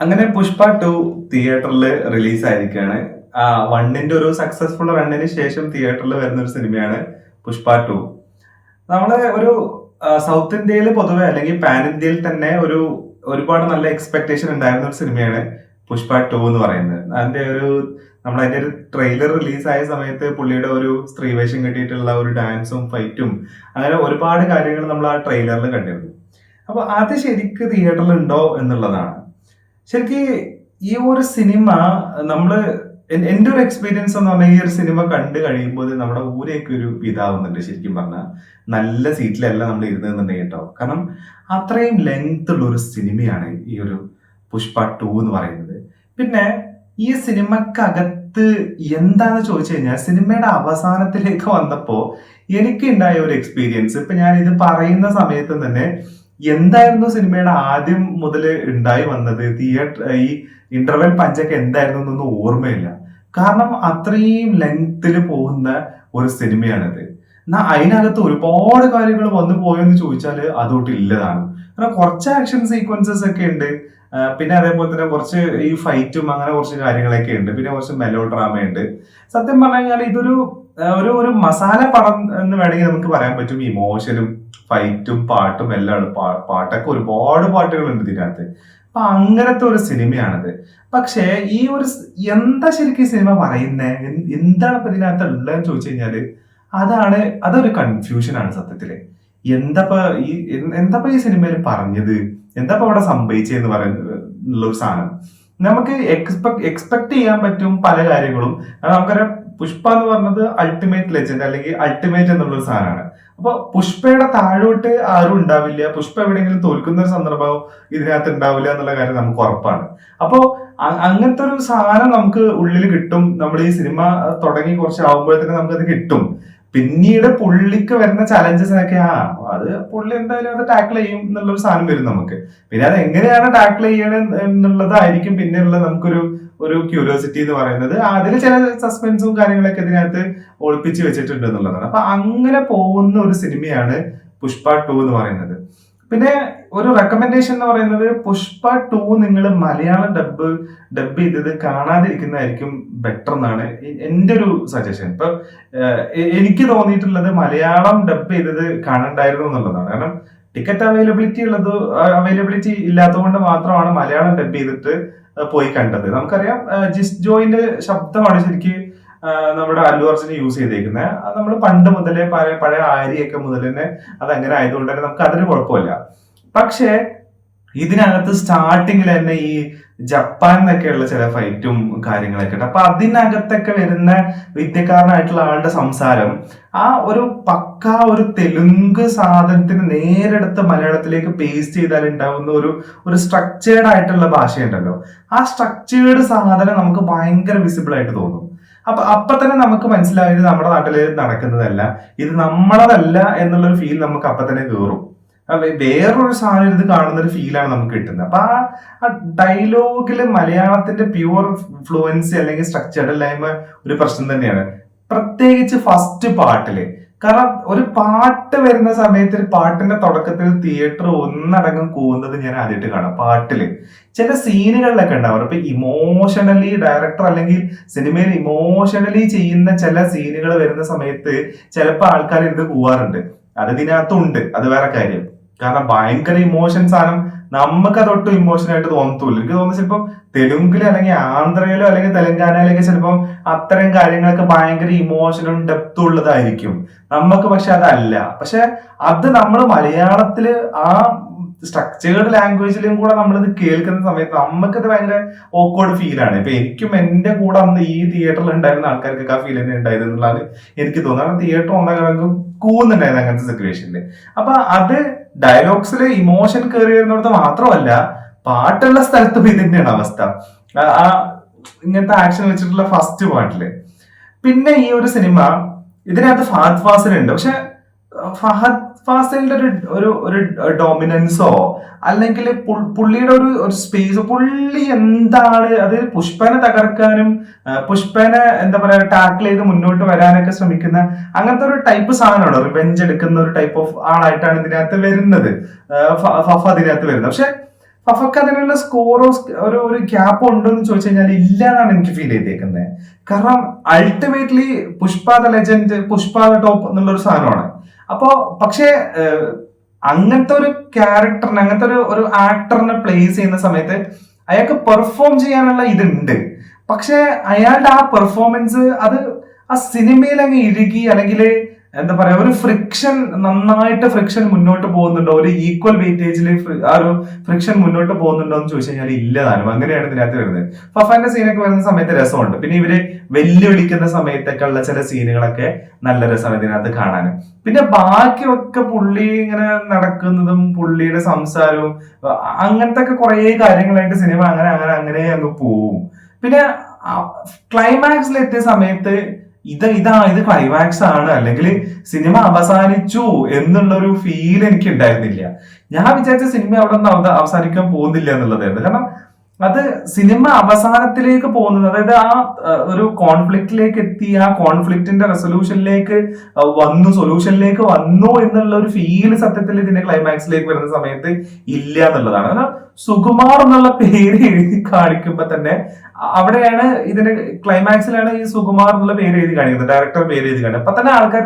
അങ്ങനെ പുഷ്പ ടു തിയേറ്ററിൽ റിലീസ് ആയിരിക്കുകയാണ് ആ വണ്ണിന്റെ ഒരു സക്സസ്ഫുൾ റണ്ണിന് ശേഷം തിയേറ്ററിൽ വരുന്ന ഒരു സിനിമയാണ് പുഷ്പ ടു. നമ്മൾ ഒരു സൗത്ത് ഇന്ത്യയിൽ പൊതുവെ അല്ലെങ്കിൽ പാൻ ഇന്ത്യയിൽ തന്നെ ഒരു ഒരുപാട് നല്ല എക്സ്പെക്ടേഷൻ ഉണ്ടായിരുന്ന ഒരു സിനിമയാണ് പുഷ്പ ടു എന്ന് പറയുന്നത്. അതിന്റെ ഒരു നമ്മൾ അതിന്റെ ഒരു ട്രെയിലർ റിലീസായ സമയത്ത് പുള്ളിയുടെ ഒരു സ്ത്രീവേഷം കിട്ടിയിട്ടുള്ള ഒരു ഡാൻസും ഫൈറ്റും അങ്ങനെ ഒരുപാട് കാര്യങ്ങൾ നമ്മൾ ആ ട്രെയിലറിൽ കണ്ടിരുന്നു. അപ്പൊ അത് ശരിക്ക് തിയേറ്ററിൽ ഉണ്ടോ എന്നുള്ളതാണ്. ശരിക്ക് ഈ ഒരു സിനിമ നമ്മൾ എന്റെ ഒരു എക്സ്പീരിയൻസ് എന്ന് പറഞ്ഞാൽ ഈ ഒരു സിനിമ കണ്ടു കഴിയുമ്പോൾ നമ്മുടെ ഊരേക്ക് ഒരു ഇതാവുന്നുണ്ട് ശരിക്കും പറഞ്ഞാൽ നല്ല സീറ്റിലല്ല നമ്മൾ ഇരുന്നുണ്ടെങ്കിൽ കേട്ടോ. കാരണം അത്രയും ലെങ്ത് ഉള്ള ഒരു സിനിമയാണ് ഈ ഒരു പുഷ്പ ടു എന്ന് പറയുന്നത്. പിന്നെ ഈ സിനിമക്കകത്ത് എന്താന്ന് ചോദിച്ചു കഴിഞ്ഞാൽ സിനിമയുടെ അവസാനത്തിലേക്ക് വന്നപ്പോൾ എനിക്ക് ഉണ്ടായ ഒരു എക്സ്പീരിയൻസ് ഇപ്പൊ ഞാൻ ഇത് പറയുന്ന സമയത്ത് തന്നെ എന്തായിരുന്നു സിനിമയുടെ ആദ്യം മുതൽ ഉണ്ടായി വന്നത്? തിയേറ്റർ ഈ ഇന്റർവെൽ പഞ്ചൊക്കെ എന്തായിരുന്നു എന്നൊന്നും ഓർമ്മയില്ല. കാരണം അത്രയും ലെങ്ത്തിൽ പോകുന്ന ഒരു സിനിമയാണിത്. എന്നാ അതിനകത്ത് ഒരുപാട് കാര്യങ്ങൾ വന്നു പോയെന്ന് ചോദിച്ചാൽ അതോട്ട് ഇല്ലതാണ്. കാരണം കുറച്ച് ആക്ഷൻ സീക്വൻസസ് ഒക്കെ ഉണ്ട് പിന്നെ അതേപോലെ തന്നെ കുറച്ച് ഈ ഫൈറ്റും അങ്ങനെ കുറച്ച് കാര്യങ്ങളൊക്കെ ഉണ്ട് പിന്നെ കുറച്ച് മെലോ ഡ്രാമ ഉണ്ട് സത്യം പറഞ്ഞു കഴിഞ്ഞാൽ ഇതൊരു ഒരു ഒരു മസാല പടം എന്ന് വേണമെങ്കിൽ നമുക്ക് പറയാൻ പറ്റും. ഇമോഷനും ഫൈറ്റും പാട്ടും എല്ലാം പാട്ടൊക്കെ ഒരുപാട് പാട്ടുകളുണ്ട് ഇതിനകത്ത്. അപ്പൊ അങ്ങനത്തെ ഒരു സിനിമയാണിത്. പക്ഷേ ഈ ഒരു എന്താ ശരിക്കും സിനിമ പറയുന്നത് എന്താണ് ഇപ്പൊ ഇതിനകത്ത് ഉള്ളതെന്ന് ചോദിച്ചു കഴിഞ്ഞാൽ അതാണ് അതൊരു കൺഫ്യൂഷൻ ആണ് സത്യത്തിൽ. എന്താ ഈ എന്ത് എന്താ ഈ സിനിമയിൽ പറഞ്ഞത്? എന്താ അവിടെ സംഭവിച്ചെന്ന് പറയുന്നത് ഉള്ള ഒരു സാധനം. നമുക്ക് എക്സ്പെക്ട് എക്സ്പെക്ട് ചെയ്യാൻ പറ്റും പല കാര്യങ്ങളും. നമുക്കറിയാം പുഷ്പ എന്ന് പറഞ്ഞത് അൾട്ടിമേറ്റ് ലെജൻഡ് അല്ലെങ്കിൽ അൾട്ടിമേറ്റ് എന്നുള്ള ഒരു സാധനമാണ്. അപ്പൊ പുഷ്പയുടെ താഴോട്ട് ആരും ഉണ്ടാവില്ല. പുഷ്പ എവിടെയെങ്കിലും തോൽക്കുന്ന ഒരു സന്ദർഭം ഇതിനകത്ത് ഉണ്ടാവില്ല എന്നുള്ള കാര്യം നമുക്ക് ഉറപ്പാണ്. അപ്പോ അങ്ങനത്തെ ഒരു സാധനം നമുക്ക് ഉള്ളിൽ കിട്ടും. നമ്മൾ ഈ സിനിമ തുടങ്ങി കുറച്ച് ആവുമ്പോഴത്തേക്ക് നമുക്കത് കിട്ടും. പിന്നീട് പുള്ളിക്ക് വരുന്ന ചലഞ്ചസ് ഒക്കെ ആ അത് പുള്ളി എന്തായാലും അത് ടാക്കിൾ ചെയ്യും എന്നുള്ള ഒരു സാധനം വരും നമുക്ക്. പിന്നെ അത് എങ്ങനെയാണ് ടാക്കിൾ ചെയ്യണം എന്നുള്ളതായിരിക്കും പിന്നെയുള്ള നമുക്കൊരു ഒരു ക്യൂരിയോസിറ്റി എന്ന് പറയുന്നത്. അതിൽ ചില സസ്പെൻസും കാര്യങ്ങളൊക്കെ ഇതിനകത്ത് ഒളിപ്പിച്ച് വെച്ചിട്ടുണ്ട് എന്നുള്ളതാണ്. അപ്പൊ അങ്ങനെ പോകുന്ന ഒരു സിനിമയാണ് പുഷ്പ ടു എന്ന് പറയുന്നത്. പിന്നെ ഒരു റെക്കമെൻഡേഷൻ എന്ന് പറയുന്നത് പുഷ്പ ടു നിങ്ങൾ മലയാളം ഡബ് ഡബ് ചെയ്തത് കാണാതിരിക്കുന്നതായിരിക്കും ബെറ്റർ എന്നാണ് എന്റെ ഒരു സജഷൻ ഇപ്പൊ എനിക്ക് തോന്നിയിട്ടുള്ളത് മലയാളം ഡബ് ചെയ്തത് കാണണ്ടായിരുന്നു എന്നുള്ളതാണ്. കാരണം ടിക്കറ്റ് അവൈലബിലിറ്റി ഉള്ളത് അവൈലബിലിറ്റി ഇല്ലാത്തതുകൊണ്ട് മാത്രമാണ് മലയാളം ഡബ് ചെയ്തിട്ട് പോയി കണ്ടത്. നമുക്കറിയാം ജിസ് ജോയിന്റെ ശബ്ദമാണ് ശരിക്ക് നമ്മുടെ അല്ലു അർജുൻ യൂസ് ചെയ്തേക്കുന്നത് അത് നമ്മൾ പണ്ട് മുതലേ പഴയ പഴയ ആര്യയൊക്കെ മുതൽ തന്നെ അത് അങ്ങനെ ആയതുകൊണ്ട് തന്നെ നമുക്ക് അതൊരു കുഴപ്പമില്ല. പക്ഷേ ഇതിനകത്ത് സ്റ്റാർട്ടിങ്ങിൽ തന്നെ ഈ ജപ്പാൻ എന്നൊക്കെയുള്ള ചില ഫൈറ്റും കാര്യങ്ങളൊക്കെ ഉണ്ട്. അപ്പൊ അതിനകത്തൊക്കെ വരുന്ന വിദ്യക്കാരനായിട്ടുള്ള ആളുടെ സംസാരം ആ ഒരു പക്ക ഒരു തെലുങ്ക് സാധനത്തിന് നേരെടുത്ത് മലയാളത്തിലേക്ക് പേസ്റ്റ് ചെയ്താൽ ഉണ്ടാവുന്ന ഒരു ഒരു സ്ട്രക്ചേർഡ് ആയിട്ടുള്ള ഭാഷയുണ്ടല്ലോ. ആ സ്ട്രക്ചേർഡ് സാധനം നമുക്ക് ഭയങ്കര വിസിബിൾ ആയിട്ട് തോന്നും. അപ്പൊ അപ്പൊ തന്നെ നമുക്ക് മനസ്സിലായത് നമ്മുടെ നാട്ടിൽ നടക്കുന്നതല്ല. ഇത് നമ്മളതല്ല എന്നുള്ളൊരു ഫീൽ നമുക്ക് അപ്പൊ തന്നെ കയറും വേറൊരു സാധനം ഇത് കാണുന്ന ഒരു ഫീലാണ് നമുക്ക് കിട്ടുന്നത്. അപ്പൊ ആ ഡയലോഗിൽ മലയാളത്തിന്റെ പ്യുവർ ഫ്ലുവൻസി അല്ലെങ്കിൽ സ്ട്രക്ചർഡ് ഇല്ലായ്മ ഒരു പ്രശ്നം തന്നെയാണ്. പ്രത്യേകിച്ച് ഫസ്റ്റ് പാട്ടിൽ കാരണം ഒരു പാട്ട് വരുന്ന സമയത്ത് ഒരു പാട്ടിന്റെ തുടക്കത്തിൽ തിയേറ്റർ ഒന്നടങ്കം കൂവുന്നത് ഞാൻ ആദ്യമായിട്ട് കാണാം പാട്ടിൽ. ചില സീനുകളിലൊക്കെ ഉണ്ടാവും. ഇപ്പൊ ഇമോഷണലി ഡയറക്ടർ അല്ലെങ്കിൽ സിനിമയിൽ ഇമോഷണലി ചെയ്യുന്ന ചില സീനുകൾ വരുന്ന സമയത്ത് ചിലപ്പോൾ ആൾക്കാർ ഇരുന്ന് കൂവാറുണ്ട്. അത് ഇതിനകത്തുണ്ട്. അത് വേറെ കാര്യം. കാരണം ഭയങ്കര ഇമോഷൻസ് ആണ് നമുക്ക് അതൊട്ടും ഇമോഷൻ ആയിട്ട് തോന്നത്തൂല്ല. എനിക്ക് തോന്നുന്നു ചിലപ്പം തെലുങ്കിലോ അല്ലെങ്കിൽ ആന്ധ്രയിലോ അല്ലെങ്കിൽ തെലങ്കാനയിലൊക്കെ ചിലപ്പോൾ അത്തരം കാര്യങ്ങളൊക്കെ ഭയങ്കര ഇമോഷനും ഡെപ്തും ഉള്ളതായിരിക്കും. നമുക്ക് പക്ഷെ അതല്ല. പക്ഷെ അത് നമ്മൾ മലയാളത്തിൽ ആ സ്ട്രക്ചേർഡ് ലാംഗ്വേജിലും കൂടെ നമ്മളിത് കേൾക്കുന്ന സമയത്ത് നമുക്കത് ഭയങ്കര ഓക്വേർഡ് ഫീലാണ് ഇപ്പൊ എനിക്കും എന്റെ കൂടെ അന്ന് ഈ തിയേറ്ററിൽ ഉണ്ടായിരുന്ന ആൾക്കാർക്കൊക്കെ ആ ഫീൽ തന്നെ ഉണ്ടായത് എന്നുള്ളതാണ് എനിക്ക് തോന്നുന്നത്. കാരണം തിയേറ്റർ ഒന്നാം കിടക്കും കൂന്നുണ്ടായിരുന്നു അങ്ങനത്തെ സിറ്റുവേഷനിൽ അപ്പൊ അത് ഡയലോഗ്സിൽ ഇമോഷൻ കയറി വരുന്നിടത്ത് മാത്രമല്ല പാട്ടുള്ള സ്ഥലത്തും ഇതിന്റെയാണ് അവസ്ഥ. ആ ഇങ്ങനത്തെ ആക്ഷൻ വെച്ചിട്ടുള്ള ഫസ്റ്റ് പാട്ടിൽ. പിന്നെ ഈ ഒരു സിനിമ ഇതിനകത്ത് ഫഹദ് ഫാസിൽ ഉണ്ട് പക്ഷെ ഫഹദ് ഫാസിലിന്റെ ഒരു ഒരു ഒരു ഡോമിനൻസോ അല്ലെങ്കിൽ പുള്ളിയുടെ ഒരു ഒരു സ്പേസ് പുള്ളി എന്താണ് അത് പുഷ്പനെ തകർക്കാനും പുഷ്പനെ എന്താ പറയാ ടാക്കിൾ ചെയ്ത് മുന്നോട്ട് വരാനൊക്കെ ശ്രമിക്കുന്ന അങ്ങനത്തെ ഒരു ടൈപ്പ് സാധനമാണ്? റിവെഞ്ച് എടുക്കുന്ന ഒരു ടൈപ്പ് ഓഫ് ആളായിട്ടാണ് ഇതിനകത്ത് വരുന്നത്. ഫഫ ഇതിനകത്ത് വരുന്നത്. പക്ഷെ ഫഫക്ക് അതിനുള്ള സ്കോറോ ഒരു ഒരു ഗ്യാപ്പ് ഉണ്ടോ എന്ന് ചോദിച്ചു കഴിഞ്ഞാൽ ഇല്ല എന്നാണ് എനിക്ക് ഫീൽ ചെയ്തേക്കുന്നത് കാരണം ultimately Pushpa the legend Pushpa the top എന്നുള്ള ഒരു സാധനമാണ്. അപ്പോ പക്ഷേ അങ്ങനത്തെ ഒരു ക്യാരക്ടറിന് അങ്ങനത്തെ ഒരു ഒരു ആക്ടറിനെ പ്ലേസ് ചെയ്യുന്ന സമയത്ത് അയാൾക്ക് പെർഫോം ചെയ്യാനുള്ള ഇതുണ്ട്. പക്ഷെ അയാളുടെ ആ പെർഫോമൻസ് അത് ആ സിനിമയിൽ അങ്ങ് ഇഴുകി അല്ലെങ്കിൽ എന്താ പറയാ ഒരു ഫ്രിക്ഷൻ നന്നായിട്ട് ഫ്രിക്ഷൻ മുന്നോട്ട് പോകുന്നുണ്ടോ? ഒരു ഈക്വൽ വെയിറ്റേജിൽ ആ ഒരു ഫ്രിക്ഷൻ മുന്നോട്ട് പോകുന്നുണ്ടോ എന്ന് ചോദിച്ചു കഴിഞ്ഞാൽ ഇല്ല താനും. അങ്ങനെയാണ് ഇതിനകത്ത് വരുന്നത്. ഫഫാന്റെ സീനൊക്കെ വരുന്ന സമയത്ത് രസമുണ്ട്. പിന്നെ ഇവർ വെല്ലുവിളിക്കുന്ന സമയത്തൊക്കെ ഉള്ള ചില സീനുകളൊക്കെ നല്ല രസമാണ് ഇതിനകത്ത് കാണാൻ പിന്നെ ബാക്കിയൊക്കെ പുള്ളി ഇങ്ങനെ നടക്കുന്നതും പുള്ളിയുടെ സംസാരവും അങ്ങനത്തെ ഒക്കെ കുറെ കാര്യങ്ങളായിട്ട് സിനിമ അങ്ങനെ അങ്ങനെ അങ്ങനെ അങ്ങ് പോവും. പിന്നെ ക്ലൈമാക്സിൽ എത്തിയ സമയത്ത് ഇത് ഇതാ ഇത് ക്ലൈമാക്സ് ആണ്. അല്ലെങ്കിൽ സിനിമ അവസാനിച്ചു എന്നുള്ള ഒരു ഫീൽ എനിക്ക് ഉണ്ടായിരുന്നില്ല ഞാൻ വിചാരിച്ച സിനിമ അവിടെ നിന്ന് അവസാനിക്കാൻ പോകുന്നില്ല എന്നുള്ളതായിരുന്നു. കാരണം അത് സിനിമ അവസാനത്തിലേക്ക് പോകുന്നത് അതായത് ആ ഒരു കോൺഫ്ലിക്റ്റിലേക്ക് എത്തി ആ കോൺഫ്ലിക്റ്റിന്റെ റെസൊല്യൂഷനിലേക്ക് വന്നു സൊല്യൂഷനിലേക്ക് വന്നു എന്നുള്ള ഒരു ഫീൽ സത്യത്തിൽ ഇതിന്റെ ക്ലൈമാക്സിലേക്ക് വരുന്ന സമയത്ത് ഇല്ല എന്നുള്ളതാണ്. കാരണം സുകുമാർ എന്നുള്ള പേര് എഴുതി കാണിക്കുമ്പോ തന്നെ അവിടെയാണ് ഇതിന്റെ ക്ലൈമാക്സിലാണ് ഈ സുകുമാർ എന്നുള്ള പേര് എഴുതി കാണിക്കുന്നത്. ഡയറക്ടർ പേര് എഴുതി കാണിക്കുന്നത്. അപ്പൊ തന്നെ ആൾക്കാർ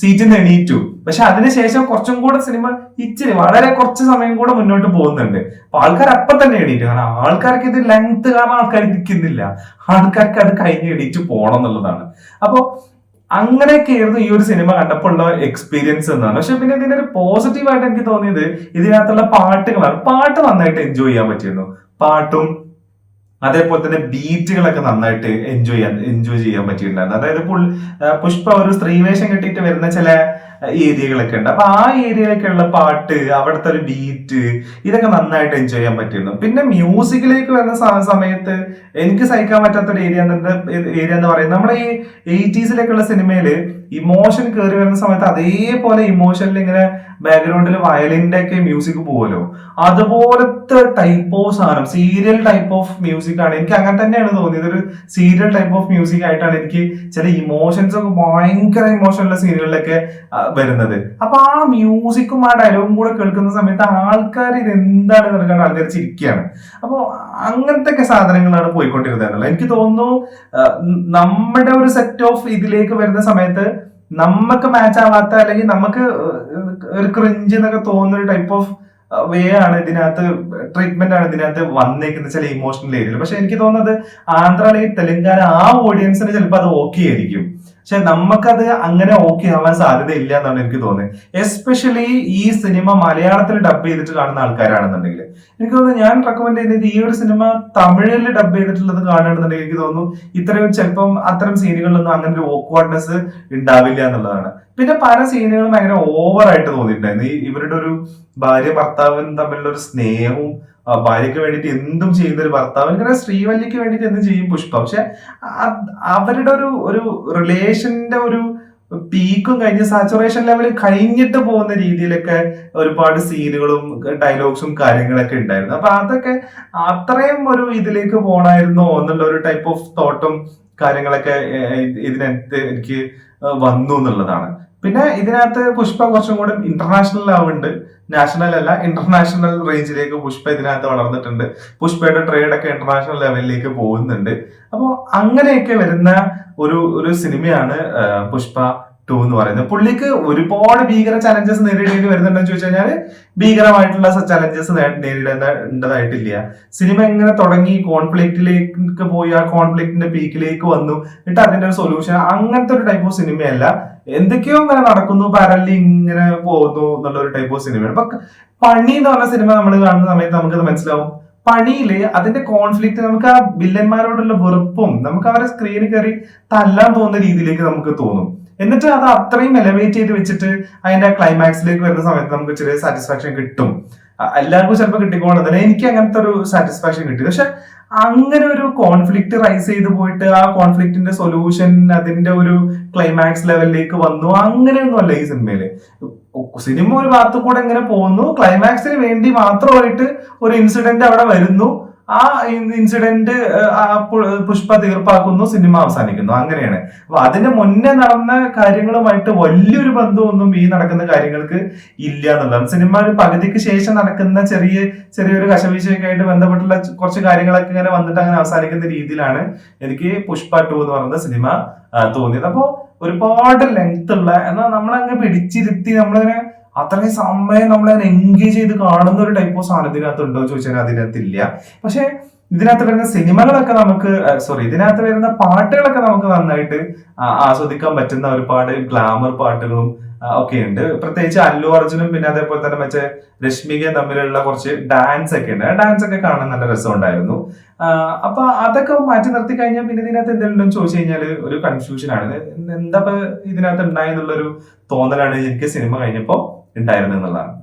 സീറ്റിൽ നിന്ന് എണീറ്റു. പക്ഷെ അതിനുശേഷം കുറച്ചും കൂടെ സിനിമ ഇച്ചിരി വളരെ കുറച്ച് സമയം കൂടെ മുന്നോട്ട് പോകുന്നുണ്ട്. അപ്പൊ ആൾക്കാർ അപ്പൊ തന്നെ എണീറ്റു. കാരണം ആൾക്കാർക്ക് ഇത് ലെങ്ത് കാരണം ആൾക്കാർ ഇരിക്കുന്നില്ല. ആൾക്കാർക്ക് അത് കഴിഞ്ഞ് എണീറ്റ് പോകണം എന്നുള്ളതാണ്. അപ്പൊ അങ്ങനെയൊക്കെയായിരുന്നു ഈ ഒരു സിനിമ കണ്ടപ്പോൾ ഉള്ള എക്സ്പീരിയൻസ് എന്നാണ് പക്ഷെ പിന്നെ ഇതിന്റെ ഒരു പോസിറ്റീവായിട്ട് എനിക്ക് തോന്നിയത് ഇതിനകത്തുള്ള പാട്ടുകളാണ് പാട്ട് നന്നായിട്ട് എൻജോയ് ചെയ്യാൻ പറ്റിയിരുന്നു. പാട്ടും അതേപോലെ തന്നെ ബീറ്റുകളൊക്കെ നന്നായിട്ട് എൻജോയ് ചെയ്യാൻ എൻജോയ് ചെയ്യാൻ പറ്റിയിട്ടുണ്ടായിരുന്നു. അതായത് പുഷ്പ ഒരു സ്ത്രീവേഷം കിട്ടിയിട്ട് വരുന്ന ചില ഏരിയകളൊക്കെ ഉണ്ട്. അപ്പൊ ആ ഏരിയയിലൊക്കെ ഉള്ള പാട്ട് അവിടുത്തെ ഒരു ബീറ്റ് ഇതൊക്കെ നന്നായിട്ട് എൻജോയ് ചെയ്യാൻ പറ്റിയിരുന്നു. പിന്നെ മ്യൂസിക്കിലേക്ക് വരുന്ന സമയത്ത് എനിക്ക് സഹിക്കാൻ പറ്റാത്ത ഒരു ഏരിയ ഏരിയ എന്ന് പറയുന്നത് നമ്മുടെ ഈ എയ്റ്റീസിലേക്കുള്ള സിനിമയിൽ ഇമോഷൻ കയറി വരുന്ന സമയത്ത് അതേപോലെ ഇമോഷനിൽ ഇങ്ങനെ ബാക്ക്ഗ്രൗണ്ടിൽ വയലിന്റെ ഒക്കെ മ്യൂസിക് പോകുമല്ലോ അതുപോലത്തെ ടൈപ്പ് ഓഫ് സാധനം സീരിയൽ ടൈപ്പ് ഓഫ് മ്യൂസിക് ആണ്. എനിക്ക് അങ്ങനെ തന്നെയാണ് തോന്നിയത്. ഒരു സീരിയൽ ടൈപ്പ് ഓഫ് മ്യൂസിക് ആയിട്ടാണ് എനിക്ക് ചില ഇമോഷൻസ് ഒക്കെ ഭയങ്കര ഇമോഷനുള്ള സീനുകളിലൊക്കെ ആ, വരുന്നത്. അപ്പൊ ആ മ്യൂസിക്കും ആ ഡയലോഗും കൂടെ കേൾക്കുന്ന സമയത്ത് ആൾക്കാർ ഇത് എന്താണ് നിൽക്കാൻ ആൾക്കാർ ചിരിക്കുകയാണ് അപ്പോൾ അങ്ങനത്തെ ഒക്കെ സാധനങ്ങളാണ് പോയിക്കൊണ്ടിരുന്നത് എനിക്ക് തോന്നുന്നു നമ്മുടെ ഒരു സെറ്റ് ഓഫ് ഇതിലേക്ക് വരുന്ന സമയത്ത് നമുക്ക് മാച്ച് ആവാത്ത അല്ലെങ്കിൽ നമുക്ക് ഒരു ക്രിഞ്ച് എന്നൊക്കെ തോന്നുന്ന ഒരു ടൈപ്പ് ഓഫ് വേ ആണ് ഇതിനകത്ത് ട്രീറ്റ്മെന്റ് ആണ് ഇതിനകത്ത് വന്നേക്കുന്ന ചില ഇമോഷണൽ ഏരിയയിൽ പക്ഷെ എനിക്ക് തോന്നുന്നത് ആന്ധ്ര അല്ലെങ്കിൽ തെലങ്കാന ആ ഓഡിയൻസിന് ചിലപ്പോൾ അത് ഓക്കെ ആയിരിക്കും. പക്ഷെ നമുക്കത് അങ്ങനെ ഓക്കെ ആവാൻ സാധ്യതയില്ല എന്നാണ് എനിക്ക് തോന്നുന്നത്. എസ്പെഷ്യലി ഈ സിനിമ മലയാളത്തിൽ ഡബ് ചെയ്തിട്ട് കാണുന്ന ആൾക്കാരാണെന്നുണ്ടെങ്കിൽ എനിക്ക് തോന്നുന്നു ഞാൻ റെക്കമെൻഡ് ചെയ്യുന്നത് ഈ ഒരു സിനിമ തമിഴിൽ ഡബ് ചെയ്തിട്ടുള്ളത് കാണുകയാണെന്നുണ്ടെങ്കിൽ എനിക്ക് തോന്നുന്നു ഇത്രയും ചിലപ്പം അത്തരം സീനുകളിലൊന്നും അങ്ങനെ ഒരു ഓക്വേർഡ്നെസ് ഉണ്ടാവില്ല എന്നുള്ളതാണ്. പിന്നെ പല സീനുകളും ഭയങ്കര ഓവറായിട്ട് തോന്നിയിട്ടുണ്ടായിരുന്നു. ഈ ഇവരുടെ ഒരു ഭാര്യ ഭർത്താവിനും തമ്മിലുള്ള ഒരു സ്നേഹവും ഭാര്യയ്ക്ക് വേണ്ടിയിട്ട് എന്തും ചെയ്യുന്ന ഒരു ഭർത്താവ്. ഇങ്ങനെ ശ്രീവല്ലിക്ക് വേണ്ടിയിട്ട് എന്തും ചെയ്യും പുഷ്പ. പക്ഷെ അവരുടെ ഒരു ഒരു റിലേഷന്റെ ഒരു പീക്കും കഴിഞ്ഞ് സാച്ചുറേഷൻ ലെവൽ കഴിഞ്ഞിട്ട് പോകുന്ന രീതിയിലൊക്കെ ഒരുപാട് സീനുകളും ഡയലോഗ്സും കാര്യങ്ങളൊക്കെ ഉണ്ടായിരുന്നു. അപ്പൊ അതൊക്കെ അത്രയും ഒരു ഇതിലേക്ക് പോണായിരുന്നോ എന്നുള്ള ഒരു ടൈപ്പ് ഓഫ് തോട്ടും കാര്യങ്ങളൊക്കെ ഇതിനെ ഇതിനകത്ത് എനിക്ക് വന്നു എന്നുള്ളതാണ്. പിന്നെ ഇതിനകത്ത് പുഷ്പ കുറച്ചും കൂടെ ഇന്റർനാഷണൽ ആവുന്നുണ്ട്. നാഷണൽ അല്ല ഇന്റർനാഷണൽ റേഞ്ചിലേക്ക് പുഷ്പ ഇതിനകത്ത് വളർന്നിട്ടുണ്ട്. പുഷ്പയുടെ ട്രേഡ് ഒക്കെ ഇന്റർനാഷണൽ ലെവലിലേക്ക് പോകുന്നുണ്ട്. അപ്പോൾ അങ്ങനെയൊക്കെ വരുന്ന ഒരു ഒരു സിനിമയാണ് പുഷ്പ ടു എന്ന് പറയുന്നത്. പുള്ളിക്ക് ഒരുപാട് ഭീകര ചലഞ്ചസ് നേരിടേണ്ടി വരുന്നുണ്ടെന്ന് ചോദിച്ചു കഴിഞ്ഞാൽ ഭീകരമായിട്ടുള്ള ചലഞ്ചസ് നേരിടേണ്ടതായിട്ടില്ല സിനിമ എങ്ങനെ തുടങ്ങി? കോൺഫ്ലിക്റ്റിലേക്ക് പോയി. ആ കോൺഫ്ലിക്റ്റിന്റെ പീക്കിലേക്ക് വന്നു. എന്നിട്ട് അതിന്റെ ഒരു സൊല്യൂഷൻ അങ്ങനത്തെ ഒരു ടൈപ്പ് ഓഫ് സിനിമയല്ല എന്തൊക്കെയോ ഇങ്ങനെ നടക്കുന്നു. പാരലി ഇങ്ങനെ പോകുന്നു എന്നുള്ള ഒരു ടൈപ്പ് ഓഫ് സിനിമയാണ് അപ്പൊ പണി എന്ന് പറഞ്ഞ സിനിമ നമ്മൾ കാണുന്ന സമയത്ത് നമുക്കത് മനസ്സിലാവും. പണിയിൽ അതിന്റെ കോൺഫ്ലിക്റ്റ് നമുക്ക് ആ വില്ലന്മാരോടുള്ള വെറുപ്പും നമുക്ക് അവരെ സ്ക്രീനിൽ കയറി തല്ലാൻ തോന്നുന്ന രീതിയിലേക്ക് നമുക്ക് തോന്നും. എന്നിട്ട് അത് അത്രയും എലവേറ്റ് ചെയ്ത് വെച്ചിട്ട് അതിന്റെ ക്ലൈമാക്സിലേക്ക് വരുന്ന സമയത്ത് നമുക്ക് ചെറിയ സാറ്റിസ്ഫാക്ഷൻ കിട്ടും. എല്ലാവർക്കും ചിലപ്പോൾ കിട്ടിക്കോളുന്നില്ല എനിക്ക് അങ്ങനത്തെ ഒരു സാറ്റിസ്ഫാക്ഷൻ കിട്ടി. പക്ഷെ അങ്ങനെ ഒരു കോൺഫ്ലിക്റ്റ് റൈസ് ചെയ്ത് പോയിട്ട് ആ കോൺഫ്ലിക്റ്റിന്റെ സൊല്യൂഷൻ അതിന്റെ ഒരു ക്ലൈമാക്സ് ലെവലിലേക്ക് വന്നു. അങ്ങനെയൊന്നും അല്ല ഈ സിനിമയിൽ സിനിമ ഒരു ഭാഗത്തു കൂടെ ഇങ്ങനെ പോകുന്നു. ക്ലൈമാക്സിന് വേണ്ടി മാത്രമായിട്ട് ഒരു ഇൻസിഡന്റ് അവിടെ വരുന്നു. ആ ഇൻസിഡന്റ് പുഷ്പ തീർപ്പാക്കുന്നു സിനിമ അവസാനിക്കുന്നു. അങ്ങനെയാണ്. അപ്പൊ അതിന് മുന്നേ നടന്ന കാര്യങ്ങളുമായിട്ട് വലിയൊരു ബന്ധമൊന്നും ഈ നടക്കുന്ന കാര്യങ്ങൾക്ക് ഇല്ല എന്നുള്ളതാണ് സിനിമ ഒരു പകുതിക്ക് ശേഷം നടക്കുന്ന ചെറിയ ചെറിയൊരു കശവീശയൊക്കെ ആയിട്ട് ബന്ധപ്പെട്ടുള്ള കുറച്ച് കാര്യങ്ങളൊക്കെ ഇങ്ങനെ വന്നിട്ട് അങ്ങനെ അവസാനിക്കുന്ന രീതിയിലാണ് എനിക്ക് പുഷ്പ ടു എന്ന് പറയുന്ന സിനിമ തോന്നിയത്. അപ്പോ ഒരുപാട് ലെങ്ത് ഉള്ള എന്നാൽ നമ്മളങ്ങ് പിടിച്ചിരുത്തി നമ്മളിങ്ങനെ അത്രയും സമയം നമ്മളതിനെ എൻഗേജ് ചെയ്ത് കാണുന്ന ഒരു ടൈപ്പ് ഓഫ് സാധനം ഇതിനകത്ത് ഉണ്ടോ ചോദിച്ചാൽ അതിനകത്ത് ഇല്ല പക്ഷെ ഇതിനകത്ത് വരുന്ന സിനിമകളൊക്കെ നമുക്ക് സോറി ഇതിനകത്ത് വരുന്ന പാട്ടുകളൊക്കെ നമുക്ക് നന്നായിട്ട് ആസ്വദിക്കാൻ പറ്റുന്ന ഒരുപാട് ഗ്ലാമർ പാട്ടുകളും ഒക്കെ ഉണ്ട് പ്രത്യേകിച്ച് അല്ലു അർജുനും പിന്നെ അതേപോലെ തന്നെ മറ്റേ രശ്മികയും തമ്മിലുള്ള കുറച്ച് ഡാൻസ് ഒക്കെ ഉണ്ട്. ഡാൻസ് ഒക്കെ കാണാൻ നല്ല രസം ഉണ്ടായിരുന്നു അപ്പൊ അതൊക്കെ മാറ്റി നിർത്തി കഴിഞ്ഞാൽ പിന്നെ ഇതിനകത്ത് എന്തെങ്കിലും ചോദിച്ചു കഴിഞ്ഞാൽ ഒരു കൺഫ്യൂഷൻ ആണ്. എന്താ ഇതിനകത്ത് ഉണ്ടായെന്നുള്ളൊരു തോന്നലാണ് എനിക്ക് സിനിമ കഴിഞ്ഞപ്പോ ഉണ്ടായിരുന്നത് എന്നുള്ളതാണ്.